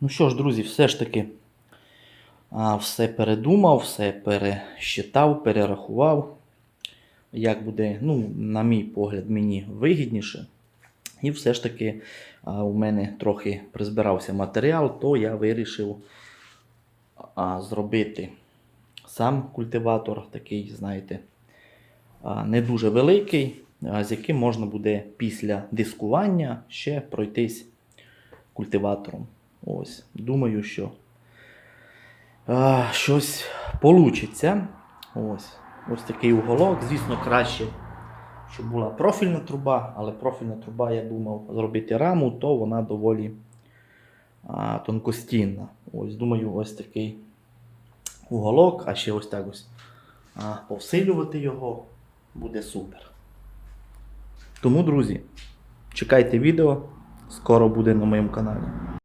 Ну що ж, друзі, все ж таки все передумав, все пересчитав, перерахував. Як буде, ну, на мій погляд, мені вигідніше. І все ж таки у мене трохи призбирався матеріал, то я вирішив зробити сам культиватор, такий, знаєте, не дуже великий, з яким можна буде після дискування ще пройтись культиватором. Ось, думаю, що а, щось получиться. Ось, ось такий уголок. Звісно, краще, щоб була профільна труба, але профільна труба, я думав, зробити раму, то вона доволі а, тонкостінна. Ось, думаю, ось такий уголок, а ще ось так ось а, повсилювати його буде супер. Тому, друзі, чекайте відео, скоро буде на моєму каналі.